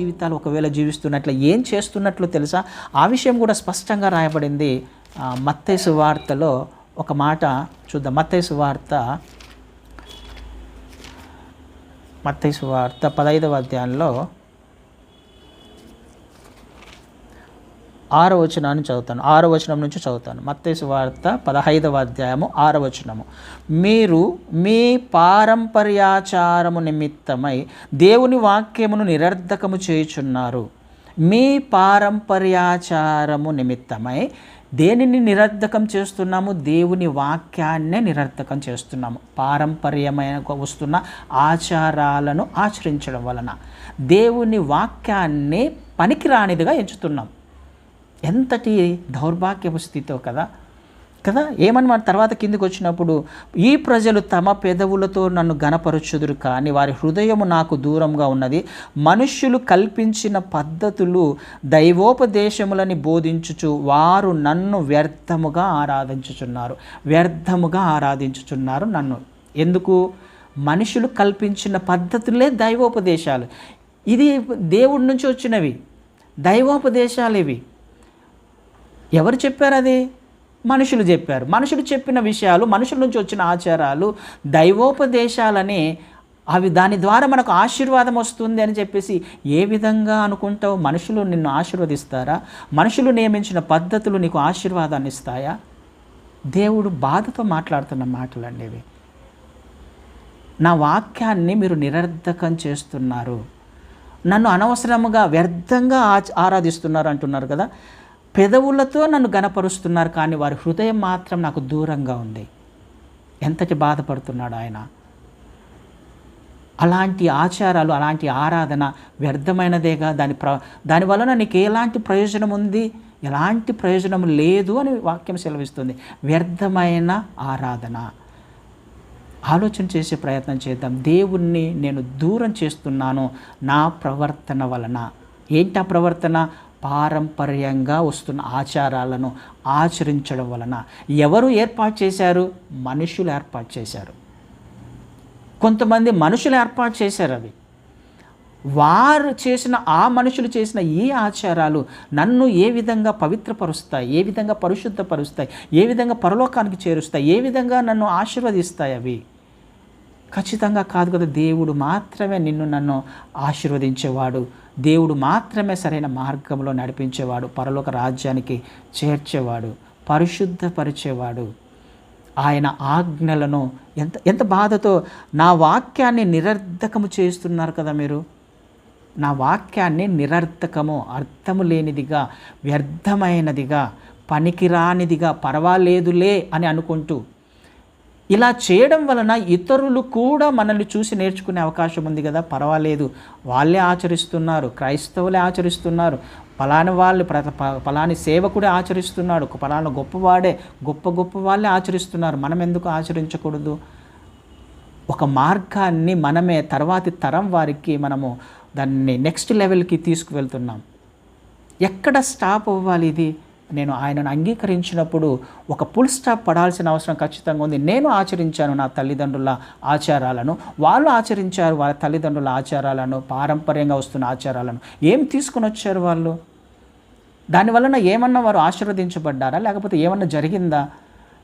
జీవితాలు ఒకవేళ జీవిస్తున్నట్లు ఏం చేస్తున్నట్లు తెలుసా? ఆ విషయం కూడా స్పష్టంగా రాయబడింది. మత్తేసు వార్తలో ఒక మాట చూద్దాం. మత్తేసు వార్త మత్తేసు వార్త పదైదవ అధ్యాయంలో ఆరో వచనాన్ని చదువుతాను. ఆరో వచనం నుంచి చదువుతాను. మత్తేసు వార్త పదహైదవ అధ్యాయము ఆరో వచనము మీరు మీ పారంపర్యాచారము నిమిత్తమై దేవుని వాక్యమును నిరర్ధకము చేయుచున్నారు. మీ పారంపర్యాచారము నిమిత్తమై దేనిని నిరర్ధకం చేస్తున్నాము? దేవుని వాక్యాన్నే నిరర్ధకం చేస్తున్నాము. పారంపర్యమైన వస్తున్న ఆచారాలను ఆచరించడం వలన దేవుని వాక్యాన్ని పనికిరానిదిగా ఎంచుతున్నాం. ఎంతటి దౌర్భాగ్యపు స్థితో కదా? కదా? ఏమని మన తర్వాత కిందికి వచ్చినప్పుడు ఈ ప్రజలు తమ పెదవులతో నన్ను గనపరచుదురు కానీ వారి హృదయము నాకు దూరంగా ఉన్నది. మనుష్యులు కల్పించిన పద్ధతులు దైవోపదేశములని బోధించుచు వారు నన్ను వ్యర్థముగా ఆరాధించుచున్నారు. వ్యర్థముగా ఆరాధించుచున్నారు నన్ను. ఎందుకు? మనుషులు కల్పించిన పద్ధతులే దైవోపదేశాలు. ఇది దేవుడి నుంచి వచ్చినవి. దైవోపదేశాలు ఇవి. ఎవరు చెప్పారు అది? మనుషులు చెప్పారు. మనుషులు చెప్పిన విషయాలు మనుషుల నుంచి వచ్చిన ఆచారాలు దైవోపదేశాలని అవి దాని ద్వారా మనకు ఆశీర్వాదం వస్తుంది అని చెప్పేసి ఏ విధంగా అనుకుంటావు? మనుషులు నిన్ను ఆశీర్వదిస్తారా? మనుషులు నియమించిన పద్ధతులు నీకు ఆశీర్వాదాన్ని ఇస్తాయా? దేవుడు బాధతో మాట్లాడుతున్న మాటలండి ఇవి. నా వాక్యాన్ని మీరు నిరర్ధకం చేస్తున్నారు. నన్ను అనవసరముగా వ్యర్థంగా ఆరాధిస్తున్నారు అంటున్నారు కదా. పెదవులతో నన్ను గనపరుస్తున్నారు కానీ వారి హృదయం మాత్రం నాకు దూరంగా ఉంది. ఎంతటి బాధపడుతున్నాడు ఆయన. అలాంటి ఆచారాలు అలాంటి ఆరాధన వ్యర్థమైనదేగా దాని ప్ర దాని వలన నీకు ఎలాంటి ప్రయోజనం ఉంది? ఎలాంటి ప్రయోజనం లేదు అని వాక్యం సెలవిస్తుంది. వ్యర్థమైన ఆరాధన. ఆలోచన చేసే ప్రయత్నం చేద్దాం. దేవుణ్ణి నేను దూరం చేస్తున్నాను నా ప్రవర్తన వలన. ఏంటి ఆ ప్రవర్తన? పారంపర్యంగా వస్తున్న ఆచారాలను ఆచరించడం వలన ఎవరు ఏర్పాటు చేశారు? మనుషులు ఏర్పాటు చేశారు. కొంతమంది మనుషులు ఏర్పాటు చేశారు అవి. వారు చేసిన ఆ మనుషులు చేసిన ఈ ఆచారాలు నన్ను ఏ విధంగా పవిత్రపరుస్తాయి? ఏ విధంగా పరిశుద్ధపరుస్తాయి? ఏ విధంగా పరలోకానికి చేరుస్తాయి? ఏ విధంగా నన్ను ఆశీర్వదిస్తాయి అవి? ఖచ్చితంగా కాదు కదా దేవుడు మాత్రమే నిన్ను నన్ను ఆశీర్వదించేవాడు. దేవుడు మాత్రమే సరైన మార్గంలో నడిపించేవాడు పరలోక రాజ్యానికి చేర్చేవాడు పరిశుద్ధపరిచేవాడు. ఆయన ఆజ్ఞలను ఎంత ఎంత బాధతో నా వాక్యాన్ని నిరర్ధకము చేస్తున్నారు కదా మీరు? నా వాక్యాన్ని నిరర్థకము అర్థము లేనిదిగా వ్యర్థమైనదిగా పనికిరానిదిగా పర్వాలేదులే అని అనుకుంటూ ఇలా చేయడం వలన ఇతరులు కూడా మనల్ని చూసి నేర్చుకునే అవకాశం ఉంది కదా? పర్వాలేదు. వాళ్ళే ఆచరిస్తున్నారు. క్రైస్తవులే ఆచరిస్తున్నారు. పలాని వాళ్ళు ప్ర ప- పలాని సేవకుడే ఆచరిస్తున్నాడు. పలానా గొప్పవాడే గొప్ప గొప్ప వాళ్ళే ఆచరిస్తున్నారు. మనం ఎందుకు ఆచరించకూడదు? ఒక మార్గాన్ని మనమే తర్వాతి తరం వారికి మనము దాన్ని నెక్స్ట్ లెవెల్కి తీసుకువెళ్తున్నాం. ఎక్కడ స్టాప్ అవ్వాలి ఇది? నేను ఆయనను అంగీకరించినప్పుడు ఒక ఫుల్ స్టాప్ పడాల్సిన అవసరం ఖచ్చితంగా ఉంది. నేను ఆచరించాను నా తల్లిదండ్రుల ఆచారాలను. వాళ్ళు ఆచరించారు వాళ్ళ తల్లిదండ్రుల ఆచారాలను పారంపర్యంగా వస్తున్న ఆచారాలను. ఏం తీసుకొని వచ్చారు వాళ్ళు? దాని వలన ఏమన్నా వారు ఆశీర్వదించబడ్డారా? లేకపోతే ఏమన్నా జరిగిందా?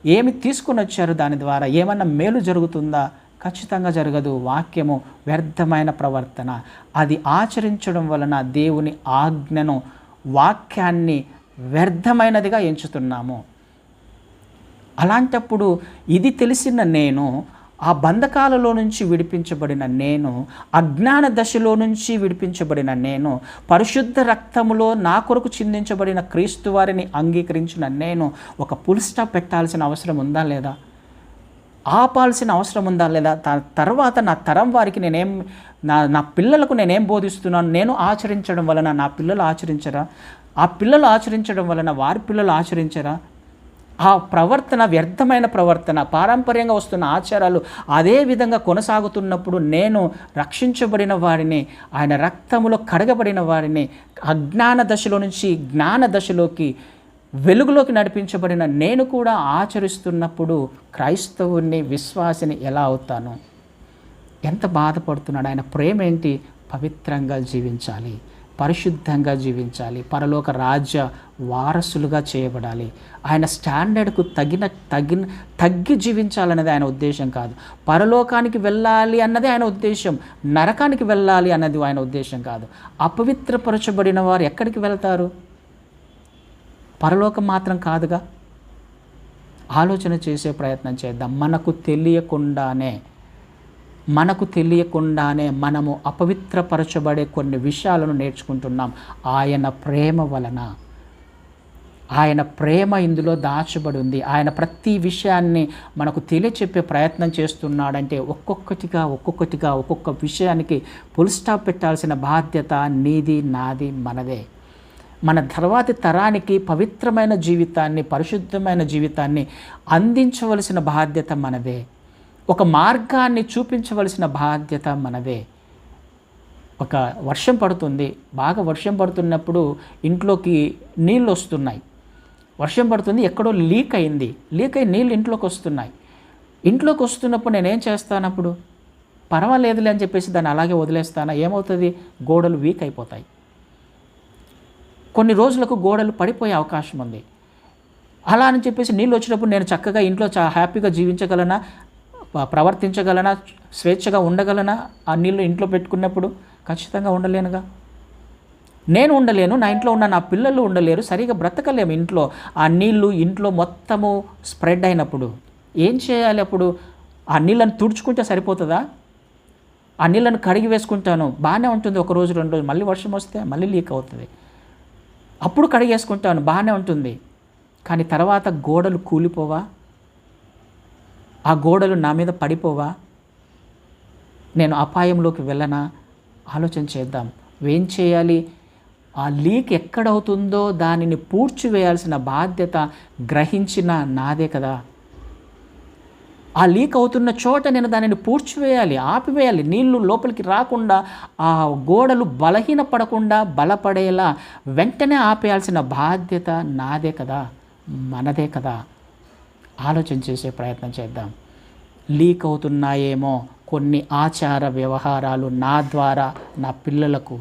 ఏమి తీసుకొని వచ్చారు దాని ద్వారా? ఏమన్నా మేలు జరుగుతుందా? ఖచ్చితంగా జరగదు. వాక్యము వ్యర్థమైన ప్రవర్తన. అది ఆచరించడం వలన దేవుని ఆజ్ఞను వాక్యాన్ని వ్యర్థమైనదిగా ఎంచుతున్నాము. అలాంటప్పుడు ఇది తెలిసిన నేను ఆ బంధకాలలో నుంచి విడిపించబడిన నేను అజ్ఞాన దశలో నుంచి విడిపించబడిన నేను పరిశుద్ధ రక్తములో నా కొరకు చిందించబడిన క్రీస్తు వారిని అంగీకరించిన నేను ఒక పుల్ స్టాప్ పెట్టాల్సిన అవసరం ఉందా లేదా? ఆపాల్సిన అవసరం ఉందా లేదా? త- తర్వాత నా తరం వారికి నేనేం నా నా పిల్లలకు నేనేం బోధిస్తున్నాను? నేను ఆచరించడం వలన నా పిల్లలు ఆచరించరా? ఆ పిల్లలు ఆచరించడం వలన వారి పిల్లలు ఆచరించరా? ఆ ప్రవర్తన వ్యర్థమైన ప్రవర్తన పారంపర్యంగా వస్తున్న ఆచారాలు అదే విధంగా కొనసాగుతున్నప్పుడు నేను రక్షించబడిన వారిని ఆయన రక్తములో కడగబడిన వారిని అజ్ఞాన దశలో నుంచి జ్ఞాన దశలోకి వెలుగులోకి నడిపించబడిన నేను కూడా ఆచరిస్తున్నప్పుడు క్రైస్తవుని విశ్వాసిని ఎలా అవుతాను? ఎంత బాధపడుతున్నాడు ఆయన? ప్రేమ ఏంటి పవిత్రంగా జీవించాలి. పరిశుద్ధంగా జీవించాలి. పరలోక రాజ్య వారసులుగా చేయబడాలి. ఆయన స్టాండర్డ్కు తగిన తగిన తగ్గి జీవించాలన్నది ఆయన ఉద్దేశం కాదు. పరలోకానికి వెళ్ళాలి అన్నది ఆయన ఉద్దేశం. నరకానికి వెళ్ళాలి అన్నది ఆయన ఉద్దేశం కాదు. అపవిత్రపరచబడిన వారు ఎక్కడికి వెళ్తారు? పరలోకం మాత్రం కాదుగా? ఆలోచన చేసే ప్రయత్నం చేద్దాం. మనకు తెలియకుండానే మనకు తెలియకుండానే మనము అపవిత్రపరచబడే కొన్ని విషయాలను నేర్చుకుంటున్నాం. ఆయన ప్రేమ వలన. ఆయన ప్రేమ ఇందులో దాచబడి ఉంది. ఆయన ప్రతి విషయాన్ని మనకు తెలియచెప్పే ప్రయత్నం చేస్తున్నాడంటే ఒక్కొక్కటిగా ఒక్కొక్కటిగా ఒక్కొక్క విషయానికి ఫుల్ స్టాప్ పెట్టాల్సిన బాధ్యత నీది నాది మనదే. మన తర్వాతి తరానికి పవిత్రమైన జీవితాన్ని పరిశుద్ధమైన జీవితాన్ని అందించవలసిన బాధ్యత మనదే. ఒక మార్గాన్ని చూపించవలసిన బాధ్యత మనదే. ఒక వర్షం పడుతుంది బాగా వర్షం పడుతున్నప్పుడు ఇంట్లోకి నీళ్ళు వస్తున్నాయి. వర్షం పడుతుంది ఎక్కడో లీక్ అయింది. లీక్ అయి నీళ్ళు ఇంట్లోకి వస్తున్నాయి. ఇంట్లోకి వస్తున్నప్పుడు నేనేం చేస్తానప్పుడు పర్వాలేదులే అని చెప్పేసి దాన్ని అలాగే వదిలేస్తానా? ఏమవుతుంది? గోడలు వీక్ అయిపోతాయి. కొన్ని రోజులకు గోడలు పడిపోయే అవకాశం ఉంది. అలా అని చెప్పేసి నీళ్ళు వచ్చినప్పుడు నేను చక్కగా ఇంట్లో చా హ్యాపీగా జీవించగలనా? ప్రవర్తించగలనా? స్వేచ్ఛగా ఉండగలనా? ఆ నీళ్ళు ఇంట్లో పెట్టుకున్నప్పుడు ఖచ్చితంగా ఉండలేనుగా? నేను ఉండలేను నా ఇంట్లో ఉన్న నా పిల్లలు ఉండలేరు సరిగా బ్రతకలేము ఇంట్లో. ఆ నీళ్ళు ఇంట్లో మొత్తము స్ప్రెడ్ అయినప్పుడు ఏం చేయాలి అప్పుడు? ఆ నీళ్ళని తుడుచుకుంటే సరిపోతుందా? ఆ నీళ్ళని కడిగి వేసుకుంటాను బాగానే ఉంటుంది ఒక రోజు రెండు రోజులు మళ్ళీ వర్షం వస్తే మళ్ళీ లీక్ అవుతుంది. అప్పుడు కడిగేసుకుంటాను బాగానే ఉంటుంది. కానీ తర్వాత గోడలు కూలిపోవా? ఆ గోడలు నా మీద పడిపోవా? నేను అపాయంలోకి వెళ్ళనా? ఆలోచన చేద్దాం. ఏం చేయాలి? ఆ లీక్ ఎక్కడవుతుందో దానిని పూడ్చివేయాల్సిన బాధ్యత గ్రహించిన నాదే కదా. ఆ లీక్ అవుతున్న చోట నేను దానిని పూడ్చివేయాలి ఆపివేయాలి. నీళ్ళు లోపలికి రాకుండా ఆ గోడలు బలహీనపడకుండా బలపడేలా వెంటనే ఆపేయాల్సిన బాధ్యత నాదే కదా మనదే కదా. ఆలోచన చేసే ప్రయత్నం చేద్దాం. లీక్ అవుతున్నాయేమో కొన్ని ఆచార వ్యవహారాలు నా ద్వారా నా పిల్లలకు.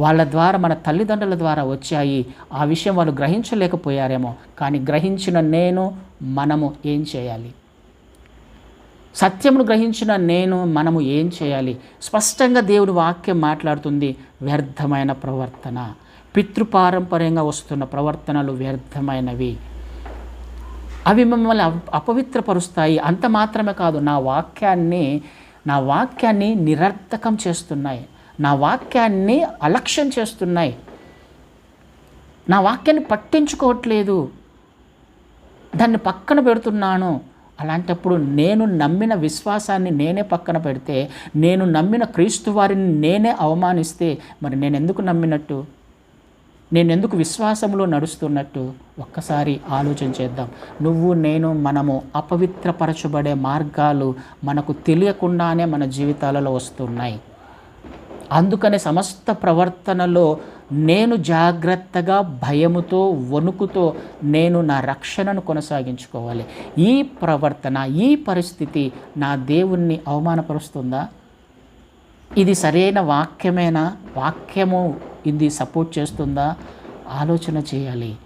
వాళ్ళ ద్వారా మన తల్లిదండ్రుల ద్వారా వచ్చాయి. ఆ విషయం వాళ్ళు గ్రహించలేకపోయారేమో. కానీ గ్రహించిన నేను మనము ఏం చేయాలి? సత్యమును గ్రహించిన నేను మనము ఏం చేయాలి? స్పష్టంగా దేవుని వాక్యం మాట్లాడుతుంది వ్యర్థమైన ప్రవర్తన. పితృపారంపర్యంగా వస్తున్న ప్రవర్తనలు వ్యర్థమైనవి. అవి మిమ్మల్ని అపవిత్రపరుస్తాయి. అంత మాత్రమే కాదు నా వాక్యాన్ని నా వాక్యాన్ని నిరర్థకం చేస్తున్నాయి. నా వాక్యాన్ని అలక్ష్యం చేస్తున్నాయి. నా వాక్యాన్ని పట్టించుకోవట్లేదు. దాన్ని పక్కన పెడుతున్నాను. అలాంటప్పుడు నేను నమ్మిన విశ్వాసాన్ని నేనే పక్కన పెడితే నేను నమ్మిన క్రీస్తు వారిని నేనే అవమానిస్తే మరి నేను ఎందుకు నమ్మినట్టు? నేను ఎందుకు విశ్వాసంలో నడుస్తున్నట్టు ఒక్కసారి ఆలోచన చేద్దాం. నువ్వు నేను మనము అపవిత్రపరచబడే మార్గాలు మనకు తెలియకుండానే మన జీవితాలలో వస్తున్నాయి. అందుకనే సమస్త ప్రవర్తనలో నేను జాగ్రత్తగా భయముతో వణుకుతో నేను నా రక్షణను కొనసాగించుకోవాలి. ఈ ప్రవర్తన ఈ పరిస్థితి నా దేవుణ్ణి అవమానపరుస్తుందా? ఇది సరైన వాక్యమేనా? వాక్యము ఇది సపోర్ట్ చేస్తుందా? ఆలోచన చేయాలి.